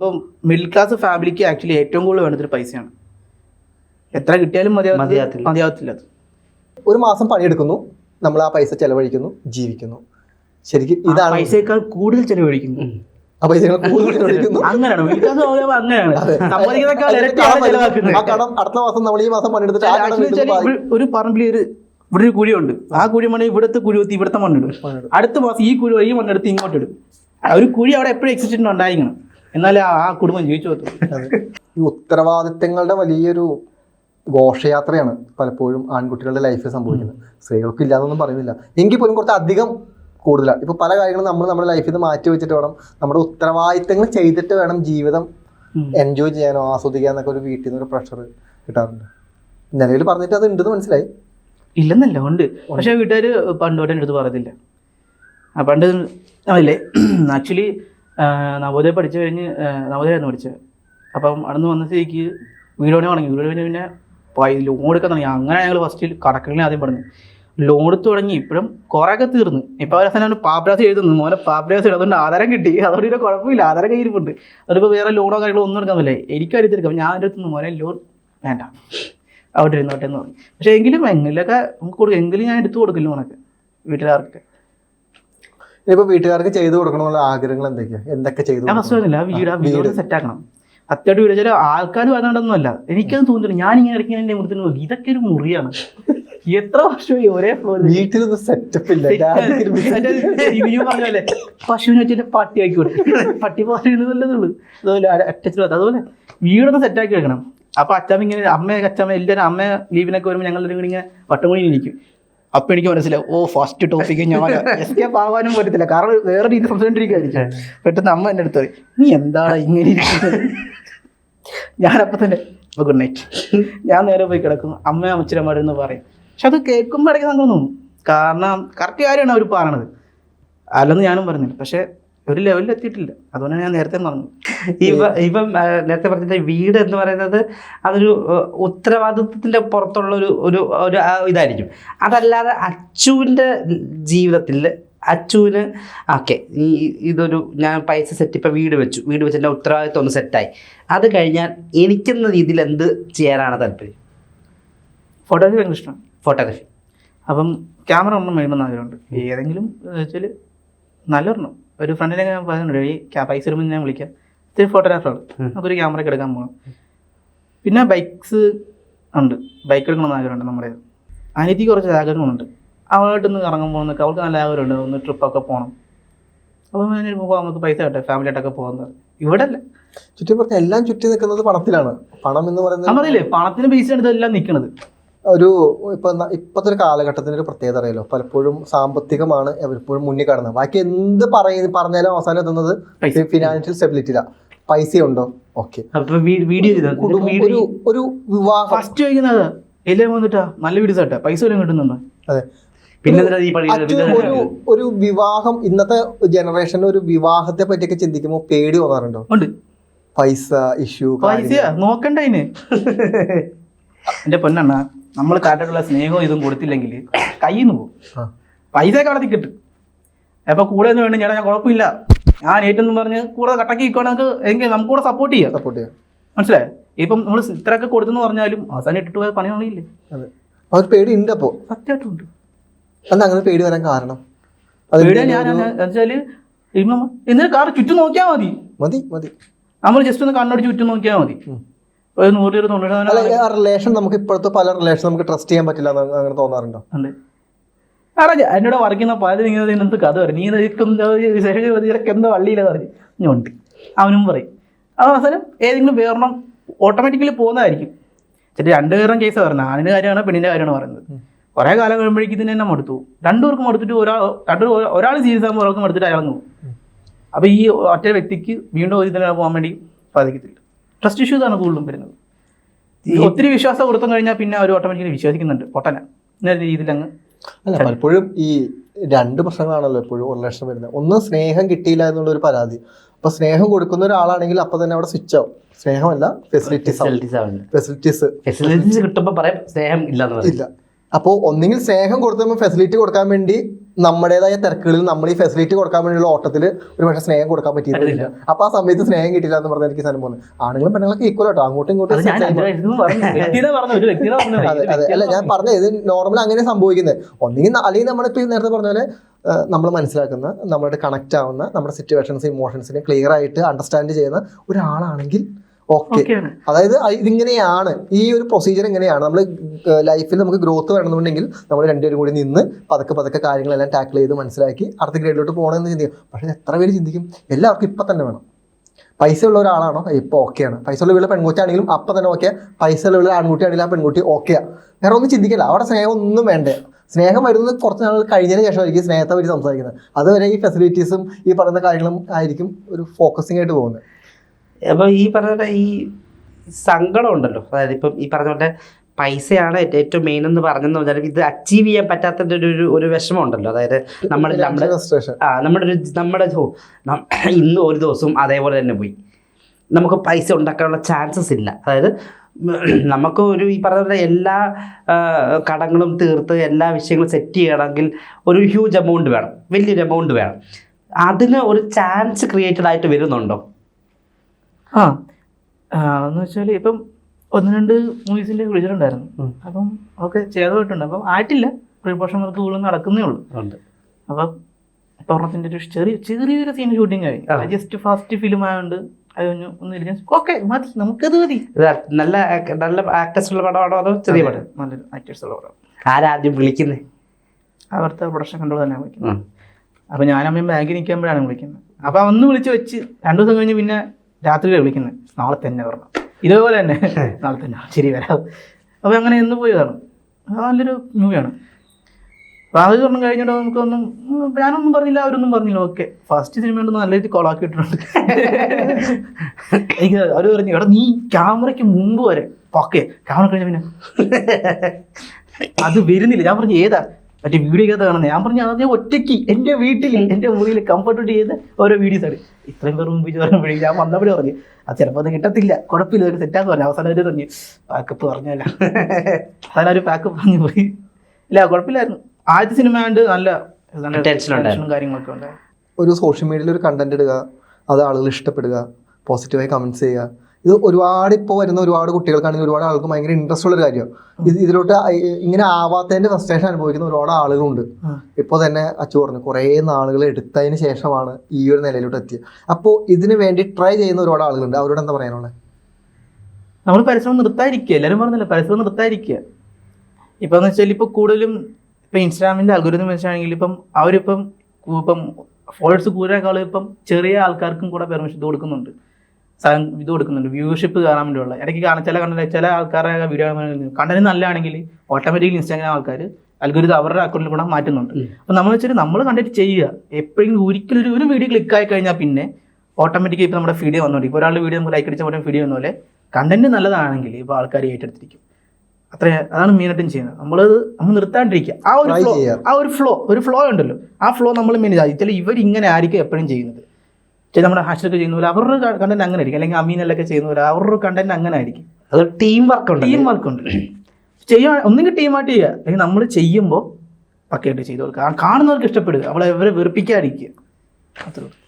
ഇപ്പം middle class ഫാമിലിക്ക് actually ഏറ്റവും കൂടുതൽ വേണ്ടത് പൈസയാണ്. എത്ര കിട്ടിയാലും മതിയാവത്തില്ല മതിയാവത്തില്ല. അത്. ഒരു മാസം പണിയെടുക്കുന്നു. നമ്മൾ ആ പൈസ ചെലവഴിക്കുന്നു ജീവിക്കുന്നു. ശരിക്കും ഇതാണ് പൈസയേക്കാൾ കൂടുതൽ ചെലവഴിക്കുന്നു. ആ പൈസ കൂടുതൽ ചെലവഴിക്കുന്നു. അങ്ങനെയാണ്. ആ കടം അടുത്ത മാസം നമ്മൾ ഈ മാസം പണിയെടുത്തിട്ട് ആ കടം ഒരു പറമ്പിൽ ഒരു ഇവിടെ ഒരു കുഴിയുണ്ട്. ആ കുഴി മണ്ണ് ഇവിടുത്തെ കുഴി കുത്തി ഇവിടുത്തെ മണ്ണിടും. അടുത്ത മാസം ഈ കുഴി ഈ മണ്ണെടുത്ത് ഇങ്ങോട്ട് ഇടും ആ ഒരു കുഴി അവിടെ എപ്പോഴും എക്സിസ്റ്റന്റ് ഉണ്ടായിരിക്കണം. എന്നാലേ ആ കുടുംബം ജീവിച്ചു ഈ ഉത്തരവാദിത്തങ്ങളുടെ വലിയൊരു ഘോഷയാത്രയാണ് പലപ്പോഴും ആൺകുട്ടികളുടെ ലൈഫിൽ സംഭവിക്കുന്നത്. സ്ത്രീകൾക്ക് ഇല്ലാതൊന്നും പറയുന്നില്ല. എങ്കിൽ പോലും കുറച്ച് അധികം കൂടുതലാണ്. ഇപ്പൊ പല കാര്യങ്ങളും നമ്മൾ നമ്മുടെ ലൈഫിൽ നിന്ന് മാറ്റി വെച്ചിട്ട് വേണം നമ്മുടെ ഉത്തരവാദിത്തങ്ങൾ ചെയ്തിട്ട് വേണം ജീവിതം എൻജോയ് ചെയ്യാനോ ആസ്വദിക്കാനൊക്കെ ഒരു വീട്ടിൽ നിന്ന് ഒരു പ്രഷർ കിട്ടാറുണ്ട്. നിലവിൽ പറഞ്ഞിട്ട് അത് ഉണ്ടെന്ന് മനസ്സിലായി. ഇല്ലെന്നല്ല ഉണ്ട്. പക്ഷെ വീട്ടുകാർ പണ്ട് തൊട്ടേ എന്റെ അടുത്ത് പറയത്തില്ല. ആ പണ്ട് അല്ലേ ആക്ച്വലി നവോദയ പഠിച്ചു കഴിഞ്ഞ് നവോദയായിരുന്നു പഠിച്ചത്. അപ്പം അവിടുന്ന് വന്ന സ്ഥിതിക്ക് വീട് പണി തുടങ്ങി. വീട് പണി പിന്നെ ലോൺ എടുക്കാൻ തുടങ്ങി. അങ്ങനെ ഞങ്ങൾ ഫസ്റ്റ് കടക്കളിനെ ആദ്യം പറഞ്ഞു ലോൺ എടുത്ത് തുടങ്ങി. ഇപ്പോഴും കുറേയൊക്കെ തീർന്നു. ഇപ്പോൾ അവരെ തന്നെ പാപ്രാസ് എഴുതുന്നു. മോനെ പാപ്രാസ് എഴുതുന്നുണ്ട് ആധാരം കിട്ടി. അതുകൊണ്ട് ഇവിടെ കുഴപ്പമില്ല. ആധാരം കയ്യിരിപ്പുണ്ട് അതിപ്പോൾ വേറെ ലോണോ കാര്യങ്ങളോ ഒന്നും എടുക്കാൻ പറ്റില്ല. എനിക്ക് അറിയത്തിരിക്കാം ഞാൻ എന്റെ അടുത്തുനിന്ന് മോനെ ലോൺ വേണ്ട. അവിടെ ഇരുന്നോട്ടെ എന്ന് പറഞ്ഞു. പക്ഷേ എങ്കിലും എങ്ങനെയൊക്കെ നമുക്ക് കൊടുക്കും. എങ്കിലും ഞാൻ എടുത്തു കൊടുക്കില്ല ലോണൊക്കെ വീട്ടുകാർക്ക് ഇനിയിപ്പോ വീട്ടുകാർക്ക് ചെയ്തു കൊടുക്കണമെന്നുള്ള ആഗ്രഹങ്ങൾ എന്തൊക്കെയാ? എന്തൊക്കെ ചെയ്തു ആ വീട് ആ വീട്. സെറ്റ് ആക്കണം അത്യായിട്ട് വീട് ചില ആൾക്കാർ വന്നിട്ടൊന്നുമല്ല എനിക്കത് തോന്നുന്നില്ല. ഞാൻ ഇങ്ങനെ ഇടയ്ക്ക് എന്റെ മുറിത്തിന് നോക്കി. ഇതൊക്കെ ഒരു മുറിയാണ്. എത്ര വർഷമായി ഒരേ ഫ്ലോർ വീട്ടിലൊന്നും സെറ്റപ്പ് ഇല്ല. പറഞ്ഞല്ലേ പശുവിനെ വെച്ചിട്ട് പട്ടി ആക്കി കൊടുക്കും പട്ടി പറയുന്നതല്ലേന്നുള്ളൂ അതുപോലെ അറ്റച്ച് അതുപോലെ വീടൊന്ന് സെറ്റാക്കി വെക്കണം. അപ്പൊ അച്ഛമ്മ ഇങ്ങനെ അമ്മ അച്ഛമ്മ എല്ലാവരും അമ്മ ലീവിനൊക്കെ വരുമ്പോൾ ഞങ്ങൾ ഇങ്ങനെ വട്ടം കൂടി ഇരിക്കും. അപ്പൊ എനിക്ക് മനസ്സിലായി ഓ ഫസ്റ്റ് ടോപ്പിക്ക് ഞാൻ എസ്കേപ്പ് ആവാനും പറ്റത്തില്ല. കാരണം വേറെ രീതി സംസാരിച്ചിരിക്കുകയായിരിക്കും പെട്ടെന്ന് അമ്മ എന്റെ അടുത്ത് നീ എന്താണ് ഇങ്ങനെ ഇരിക്കുന്നത്? ഞാനപ്പോൾ തന്നെ ഗുഡ് നൈറ്റ് ഞാൻ നേരെ പോയി കിടക്കും അമ്മ എന്ന് പറയും. പക്ഷെ അത് കേൾക്കുമ്പോൾ ഇടയ്ക്ക് നമുക്ക് തോന്നും. കാരണം കറക്റ്റ് കാര്യമാണ് അവർ പറയണത്. അല്ലെന്ന് ഞാനും പറഞ്ഞില്ല. പക്ഷെ ഒരു ലെവലിൽ എത്തിയിട്ടില്ല. അതുകൊണ്ടാണ് ഞാൻ നേരത്തെ പറഞ്ഞു ഇവ ഇപ്പം നേരത്തെ പറഞ്ഞിട്ട് വീട് എന്ന് പറയുന്നത് അതൊരു ഉത്തരവാദിത്വത്തിന്റെ ഉത്തരവാദിത്വത്തിന്റെ പുറത്തുള്ള ഒരു ഒരു ഒരു ഇതായിരിക്കും. അതല്ലാതെ അച്ചുവിന്റെ ജീവിതത്തിൽ അച്ചുവിന് ഓക്കെ ഈ ഇതൊരു ഞാൻ പൈസ സെറ്റ് ഇപ്പം വീട് വെച്ചു. വീട് വെച്ചിട്ട് ഉത്തരവാദിത്വം ഒന്ന് സെറ്റായി അത് കഴിഞ്ഞാൽ എനിക്കെന്ന രീതിയിൽ എന്ത് ചെയ്യാനാണ് താല്പര്യം? ഫോട്ടോഗ്രാഫി ഭയങ്കര ഇഷ്ടമാണ്. ഫോട്ടോഗ്രാഫി അപ്പം ക്യാമറ ഒന്നും വേണമെന്ന് ആഗ്രഹമുണ്ട്. ഏതെങ്കിലും വെച്ചാൽ നല്ലൊരെണ്ണം. ഒരു ഫ്രണ്ടിനൊക്കെ ഞാൻ പറഞ്ഞിട്ടുണ്ട് ഈ പൈസ വരുമ്പോൾ ഞാൻ വിളിക്കാം. ഇത്തിരി ഫോട്ടോഗ്രാഫർ നമുക്കൊരു ക്യാമറയൊക്കെ എടുക്കാൻ പോകണം പിന്നെ ബൈക്ക്സ് ഉണ്ട്. ബൈക്ക് എടുക്കണമെന്ന് ആഗ്രഹമുണ്ട് നമ്മുടെ അനിയത്തിക്ക് കുറച്ച് ആഗ്രഹങ്ങളുണ്ട്. അവളായിട്ടൊന്ന് ഇറങ്ങാൻ പോകുന്നൊക്കെ അവൾക്ക് നല്ല ആഗ്രഹമുണ്ട്. ഒന്ന് ട്രിപ്പൊക്കെ പോകണം അപ്പോൾ ഞാൻ പോകാം നമുക്ക് പൈസ കിട്ടെ. ഫാമിലി ആയിട്ടൊക്കെ പോകുന്നത് ഇവിടെ അല്ല. ചുറ്റി പറഞ്ഞ എല്ലാം ചുറ്റി നിൽക്കുന്നത് പണത്തിലാണ്. പണം എന്ന് പറയുന്നത് പറയില്ലേ പണത്തിന് ബേസ് എടുത്ത് എല്ലാം നിൽക്കുന്നത് ഒരു ഇപ്പൊ ഇപ്പത്തെ ഒരു കാലഘട്ടത്തിന് ഒരു പ്രത്യേകത അറിയല്ലോ പലപ്പോഴും സാമ്പത്തികമാണ് എപ്പോഴും മുന്നിൽ കാണുന്നത് ബാക്കി എന്ത് പറയ പറഞ്ഞാലും അവസാനം എത്തുന്നത്. ഫിനാൻഷ്യൽ സ്റ്റെബിലിറ്റിയിലാണ് പൈസ ഉണ്ടോ ഓക്കെ. ഒരു ഒരു വിവാഹം. ഫസ്റ്റ് ചോദിക്കുന്നത് എല്ലാം വന്നിട്ടാ? നല്ല വീട് ആട്ടെ. പൈസ വല്ലതും കിട്ടുന്നുണ്ടോ? അതെ. പിന്നെ ഒരു ഒരു വിവാഹം ഇന്നത്തെ ജനറേഷനിൽ ഒരു വിവാഹത്തെ പറ്റിയൊക്കെ ചിന്തിക്കുമ്പോൾ പേടി തോന്നാറുണ്ടോ? പൈസ ഇഷ്യൂ പൈസ നോക്കണ്ട അതിന് എന്റെ പൊന്നെണ്ണ. നമ്മൾ കാട്ടിട്ടുള്ള സ്നേഹവും ഇതും കൊടുത്തില്ലെങ്കിൽ കയ്യിൽ നിന്ന് പോകും പൈസ കടത്തി കിട്ടും അപ്പൊ കൂടെ നിന്ന് വേണം ചേട്ടാ ഞാൻ കുഴപ്പമില്ല. ഞാൻ ഏറ്റെന്ന് പറഞ്ഞ് കൂടെ കട്ടക്കി നിൽക്കുകയാണെങ്കിൽ എങ്കിൽ നമുക്ക് കൂടെ സപ്പോർട്ട് ചെയ്യാം. സപ്പോർട്ട് ചെയ്യാം. മനസ്സിലായി? ഇപ്പം നമ്മൾ ഇത്രയൊക്കെ കൊടുത്തെന്ന് പറഞ്ഞാലും അവസാനം ഇട്ടിട്ട് പോയ പണി പണിയില്ലേ അതെ. പേടി ഉണ്ട് അപ്പോ? സത്യമായിട്ടും ഉണ്ട് എന്താ അങ്ങനെ പേടി വരാൻ കാരണം? അത് ഞാൻ ഇപ്പം കാർ ചുറ്റും നോക്കിയാൽ മതി. മതി മതി. നമ്മൾ ജസ്റ്റ് ഒന്ന് കണ്ണോട് ചുറ്റും നോക്കിയാൽ മതി. ഒരു നൂറ് ഒരു തൊണ്ണൂറ് ശതമാനം റിലേഷൻ നമുക്ക് ഇപ്പോഴത്തെ പല റിലേഷൻ നമുക്ക് ട്രസ്റ്റ് ചെയ്യാൻ പറ്റില്ല അങ്ങനെ തോന്നാറുണ്ടോ? ഉണ്ട് ആടാ എന്നോട് വർക്കുന്ന പലരും ഇങ്ങനെ ഇതിനകത്ത് കഥ പറയും നീ ഇതൊക്കെ എന്തോ വള്ളിയില്ല പറഞ്ഞു. ഞണ്ട് അവനും പറയും. അത് അവസാനം ഏതെങ്കിലും വേറെണ്ണം ഓട്ടോമാറ്റിക്കലി പോകുന്നതായിരിക്കും. ചില രണ്ടുപേരും കേസ് പറഞ്ഞു. ആണിന്റെ കാര്യമാണ് പെണ്ണിന്റെ കാര്യമാണ് പറയുന്നത്. കുറേ കാലം കഴിയുമ്പോഴേക്കും ഇതിന് തന്നെ മടുത്തു രണ്ടുപേർക്കും മടുത്തിട്ട് ഒരാൾ രണ്ടു ഒരാൾ സീരിയസ് ആകുമ്പോൾ ഒരാൾക്ക് മടുത്തിട്ട് അയാൾ പോകും. അപ്പോൾ ഈ ഒറ്റ വ്യക്തിക്ക് വീണ്ടും ഒരു ഇതിനെ പോകാൻ വേണ്ടി സാധിക്കത്തില്ല. ട്രസ്റ്റ് ഇഷ്യൂസ് ആണ് കൂടുതലും വരുന്നത്. ഒത്തിരി വിശ്വാസം കൊടുത്തു കഴിഞ്ഞാൽ പിന്നെ അവർ ഓട്ടോമാറ്റിക്കലി വിശ്വസിക്കുന്നുണ്ട്. പൊട്ടന. എന്ന രീതിയിൽ അങ്ങ് അല്ല പലപ്പോഴും ഈ രണ്ട് പ്രശ്നങ്ങളാണല്ലോ എപ്പോഴും ലക്ഷം വരുന്നത്. ഒന്ന് സ്നേഹം കിട്ടിയില്ല എന്നുള്ള ഒരു പരാതി. അപ്പൊ സ്നേഹം കൊടുക്കുന്ന ഒരാളാണെങ്കിൽ അപ്പൊ തന്നെ അവിടെ സ്വിച്ച് ആവും. സ്നേഹമല്ല ഫെസിലിറ്റീസ് ഫെസിലിറ്റീസ് ഫെസിലിറ്റീസ് കിട്ടുമ്പോൾ പറയാം സ്നേഹം പറയും. ഇല്ല. അപ്പോൾ ഒന്നെങ്കിൽ സ്നേഹം കൊടുത്തുമ്പോൾ ഫെസിലിറ്റി കൊടുക്കാൻ വേണ്ടി നമ്മുടേതായ തിരക്കുകളിൽ നമ്മൾ ഈ ഫെസിലിറ്റി കൊടുക്കാൻ വേണ്ടിയുള്ള ഓട്ടത്തിൽ ഒരു പക്ഷേ സ്നേഹം കൊടുക്കാൻ പറ്റിയിട്ടില്ല. അപ്പൊ ആ സമയത്ത് സ്നേഹം കിട്ടില്ല എന്ന് പറഞ്ഞാൽ എനിക്ക് സാധനം പോകുന്നത് ആണുങ്ങളും പെണ്ണുങ്ങളൊക്കെ ഈക്വൽ ആട്ടോ. അങ്ങോട്ടും ഇങ്ങോട്ടും അതെ അതെ അല്ല ഞാൻ പറഞ്ഞത് ഇത് നോർമൽ അങ്ങനെ സംഭവിക്കുന്നത്. ഒന്നെങ്കിൽ അല്ലെങ്കിൽ നമ്മളിപ്പോ നേരത്തെ പറഞ്ഞ പോലെ നമ്മൾ മനസ്സിലാക്കുന്ന നമ്മളോട് കണക്ട് ആവുന്ന നമ്മുടെ സിറ്റുവേഷൻസ് ഇമോഷൻസിനെ ക്ലിയർ ആയിട്ട് അണ്ടർസ്റ്റാൻഡ് ചെയ്യുന്ന ഒരാളാണെങ്കിൽ ഓക്കെ. അതായത് ഇതിങ്ങനെയാണ്. ഈ ഒരു പ്രൊസീജിയർ ഇങ്ങനെയാണ്. നമ്മൾ ലൈഫിൽ നമുക്ക് ഗ്രോത്ത് വേണമെന്നുണ്ടെങ്കിൽ നമ്മൾ രണ്ടുപേരും കൂടി നിന്ന് പതുക്കെ പതുക്കെ കാര്യങ്ങളെല്ലാം ടാക്കിൾ ചെയ്ത് മനസ്സിലാക്കി അടുത്ത ഗ്രേഡിലോട്ട് പോകണമെന്ന് ചിന്തിക്കും. പക്ഷേ എത്ര പേര് ചിന്തിക്കും? എല്ലാവർക്കും ഇപ്പം തന്നെ വേണം. പൈസ ഉള്ള ഒരാളാണോ? ഇപ്പോൾ ഓക്കെയാണ് പൈസ ഉള്ള വീട്ടിലെ പെൺകുട്ടിയാണെങ്കിലും അപ്പം തന്നെ ഓക്കെ പൈസ ഉള്ള വീട്ടിലെ ആൺകുട്ടിയാണെങ്കിലും ആ പെൺകുട്ടി ഓക്കെയാണ് വേറെ ഒന്നും ചിന്തിക്കില്ല അവിടെ സ്നേഹം ഒന്നും വേണ്ട. സ്നേഹം വരുന്നത് കുറച്ച് നാൾ കഴിഞ്ഞതിന് ശേഷമായിരിക്കും സ്നേഹത്തെ പറ്റി സംസാരിക്കുന്നത്. അതുവരെ ഈ ഫെസിലിറ്റീസും ഈ പറയുന്ന കാര്യങ്ങളും ആയിരിക്കും ഒരു ഫോക്കസിംഗ് ആയിട്ട് പോകുന്നത്. അപ്പൊ ഈ പറഞ്ഞ ഈ സങ്കടം ഉണ്ടല്ലോ. അതായത് ഇപ്പം ഈ പറഞ്ഞ പോലെ പൈസയാണ് ഏറ്റവും മെയിൻ എന്ന് പറഞ്ഞെന്ന് പറഞ്ഞാൽ ഇത് അച്ചീവ് ചെയ്യാൻ പറ്റാത്തതിന്റെ ഒരു ഒരു- വിഷമം ഉണ്ടല്ലോ. അതായത് നമ്മൾ നമ്മുടെ ആ നമ്മുടെ ഒരു നമ്മുടെ ഇന്ന് ഒരു ദിവസവും അതേപോലെ തന്നെ പോയി. നമുക്ക് പൈസ ഉണ്ടാക്കാനുള്ള ചാൻസസ് ഇല്ല. അതായത് നമുക്ക് ഒരു ഈ പറഞ്ഞ പോലെ എല്ലാ കടങ്ങളും തീർത്ത് എല്ലാ വിഷയങ്ങളും സെറ്റ് ചെയ്യണമെങ്കിൽ ഒരു ഹ്യൂജ് എമൗണ്ട് വേണം. വലിയൊരു എമൗണ്ട് വേണം. അതിന് ഒരു ചാൻസ് ക്രിയേറ്റഡ് ആയിട്ട് വരുന്നുണ്ടോ? ആ എന്ന് വെച്ചാൽ ഇപ്പം ഒന്ന് രണ്ട് മൂവീസിന്റെ വിളിച്ചിട്ടുണ്ടായിരുന്നു. അപ്പം ഒക്കെ ചെയ്തു പോയിട്ടുണ്ട് അപ്പം ആയിട്ടില്ല. പ്രീ വർക്ക് കൂടുതൽ നടക്കുന്നേ ഉള്ളൂ. അപ്പം ഇപ്പൊ ഒരു ചെറിയ ചെറിയൊരു സീൻ ഷൂട്ടിംഗ് ആയി. ജസ്റ്റ് ഫസ്റ്റ് ഫിലിം ആയതുകൊണ്ട് ഓക്കെ മതി നമുക്കത് മതി. നല്ല നല്ല ആക്ടേഴ്സ് ഉള്ള പടമാണോ അതോ ചെറിയ പടം? നല്ലൊരു ആക്ടേഴ്സ് ഉള്ള പടം. ആരാദ്യം വിളിക്കുന്നത് അവിടുത്തെ പ്രൊഡക്ഷൻ കൺട്രോൾ തന്നെ വിളിക്കുന്നത് അപ്പൊ ഞാനമ്മയും ബാങ്കിൽ നിൽക്കുമ്പോഴാണ് വിളിക്കുന്നത് അപ്പൊ അന്ന് വിളിച്ച് വെച്ച് രണ്ടു ദിവസം കഴിഞ്ഞ് പിന്നെ രാത്രിയിലാണ് വിളിക്കുന്നത്. നാളെ തന്നെ പറഞ്ഞു ഇതേപോലെ തന്നെ. നാളെ തന്നെ. ശരി വരാം. അപ്പോൾ അങ്ങനെ എന്ന് പോയതാണ് നല്ലൊരു മൂവിയാണ്. അപ്പോൾ അത് പറഞ്ഞു കഴിഞ്ഞിട്ട് നമുക്കൊന്നും ഞാനൊന്നും പറഞ്ഞില്ല അവരൊന്നും പറഞ്ഞില്ല. ഓക്കെ. ഫസ്റ്റ് സിനിമ ഉണ്ടെന്ന് നല്ല രീതിയിൽ കൊളാക്കിയിട്ടുണ്ട് എനിക്ക് അവർ പറഞ്ഞു എടാ നീ ക്യാമറയ്ക്ക് മുമ്പ് വരെ ഓക്കെ ക്യാമറ കഴിഞ്ഞ പിന്നെ? അത് വരുന്നില്ല. ഞാൻ പറഞ്ഞു ഏതാ? മറ്റേ വീഡിയോ ഒക്കെ കാണുന്നത് ഞാൻ പറഞ്ഞു അത് ഞാൻ ഒറ്റയ്ക്ക് എന്റെ വീട്ടിൽ എന്റെ മുറിയിൽ കംഫർട്ട് ചെയ്ത് ഓരോ വീഡിയോസ് ആണ് ഇത്രയും പേർ മുമ്പ് പറയുമ്പോഴേക്കും ഞാൻ വന്നപ്പോഴും പറഞ്ഞു അത് ചിലപ്പോൾ അത് കിട്ടത്തില്ല. കുഴപ്പമില്ല ഒരു സെറ്റാന്ന് പറഞ്ഞു. അവസാനം അവർ പറഞ്ഞു പാക്കപ്പ് പറഞ്ഞല്ല അവസാനം ഒരു പാക്കപ്പ് പറഞ്ഞു പോയി. ഇല്ല കുഴപ്പമില്ലായിരുന്നു. ആദ്യത്തെ സിനിമ ആയതുകൊണ്ട് നല്ല ടെൻഷനും കാര്യങ്ങളൊക്കെ ഉണ്ടായിരുന്നു. ഒരു സോഷ്യൽ മീഡിയയിൽ ഒരു കണ്ടന്റ് ഇടുക അത് ആളുകൾ ഇഷ്ടപ്പെടുക പോസിറ്റീവായി കമന്റ്സ് ചെയ്യുക ഇത് ഒരുപാട് ഇപ്പോൾ വരുന്ന ഒരുപാട് കുട്ടികൾക്കാണെങ്കിൽ ഒരുപാട് ആൾക്കും ഭയങ്കര ഇൻട്രസ്റ്റ് ഉള്ള ഒരു കാര്യമാണ് ഇത് ഇതിലോട്ട് ഇങ്ങനെ ആവാത്തതിന്റെ ഫ്രസ്ട്രേഷൻ അനുഭവിക്കുന്ന ഒരുപാട് ആളുകളുണ്ട്. ഇപ്പോൾ തന്നെ അച്ചു പറഞ്ഞു കുറേ നാളുകൾ എടുത്തതിന് ശേഷമാണ് ഈ ഒരു നിലയിലോട്ട് എത്തിയത്. അപ്പോൾ ഇതിന് വേണ്ടി ട്രൈ ചെയ്യുന്ന ഒരുപാട് ആളുകളുണ്ട്. അവരോട് എന്താ പറയാനുള്ളത്? നമ്മൾ പരിശ്രമം നിർത്താതിരിക്കുക. എല്ലാവരും പറഞ്ഞില്ല പരിശ്രമം നിർത്താതിരിക്കുക. ഇപ്പം എന്ന് വെച്ചാൽ ഇപ്പോൾ കൂടുതലും ഇപ്പം ഇൻസ്റ്റാഗ്രാമിന്റെ അൽഗോരിതം വെച്ചാണെങ്കിൽ ഇപ്പം അവരിപ്പം ഇപ്പം ഫോളോവേഴ്സ് കൂടുതലേക്കാളും ഇപ്പം ചെറിയ ആൾക്കാർക്കും കൂടെ പെർമിഷൻ കൊടുക്കുന്നുണ്ട്. സാധനം ഇത് കൊടുക്കുന്നുണ്ട്. വ്യൂഷിപ്പ് കാണാൻ വേണ്ടിയുള്ള. ഇടയ്ക്ക് കാണാൻ ചില കണ്ടന്റ് ചില ആൾക്കാരുടെ വീഡിയോ കണ്ടന്റ് നല്ലതാണെങ്കിൽ ഓട്ടോമാറ്റിക്കലി ഇൻസ്റ്റാഗ്രാം ആൾക്കാർ അൽഗോരിതം അവരുടെ അക്കൗണ്ടിൽ കൂടെ മാറ്റുന്നുണ്ട്. അപ്പൊ നമ്മൾ വെച്ചാൽ നമ്മൾ കണ്ടിട്ട് ചെയ്യുക. എപ്പോഴെങ്കിലും ഒരിക്കലും ഒരു- വീഡിയോ ക്ലിക്ക് ആയി കഴിഞ്ഞാൽ പിന്നെ ഓട്ടോമാറ്റിക്കലി ഇപ്പോൾ നമ്മുടെ വീഡിയോ വന്നോണ്ട്. ഇപ്പോൾ ഒരാളുടെ വീഡിയോ നമുക്ക് ലൈക്ക് അടിച്ച പോലെ വീഡിയോ വന്നപോലെ കണ്ടന്റ് നല്ലതാണെങ്കിൽ ഇപ്പൊ ആൾക്കാർ ഏറ്റെടുത്തിരിക്കും. അത്ര അതാണ് മെയിനായിട്ടും ചെയ്യുന്നത്. നമ്മൾ നമ്മൾ നിർത്താണ്ടിരിക്കുക. ആ ഒരു ഫ്ലോ ആ ഒരു ഫ്ലോ ഒരു ഫ്ലോ ഉണ്ടല്ലോ. ആ ഫ്ലോ നമ്മൾ മെയിൻ ചെയ്യാം ഇവർ ഇങ്ങനെ ആയിരിക്കും എപ്പോഴും ചെയ്യുന്നത്. നമ്മുടെ ഹാഷൊക്കെ ചെയ്യുന്ന പോലെ അവരുടെ കണ്ടന്റ് അങ്ങനെ ആയിരിക്കും. അല്ലെങ്കിൽ അമീനല്ലൊക്കെ ചെയ്യുന്ന പോലെ അവരുടെ കണ്ടന്റ് അങ്ങനെ ആയിരിക്കും. അത് ടീം വർക്ക് ഉണ്ട് ടീം വർക്ക് ഉണ്ട്. ചെയ്യാൻ ഒന്നെങ്കിൽ ടീമായിട്ട് ചെയ്യുക അല്ലെങ്കിൽ നമ്മൾ ചെയ്യുമ്പോൾ പക്കയായിട്ട് ചെയ്തു കൊടുക്കുക. കാണുന്നവർക്ക് ഇഷ്ടപ്പെടുക. അവളെ ഇവരെ വെറുപ്പിക്കാതിരിക്കുക. അത്രേ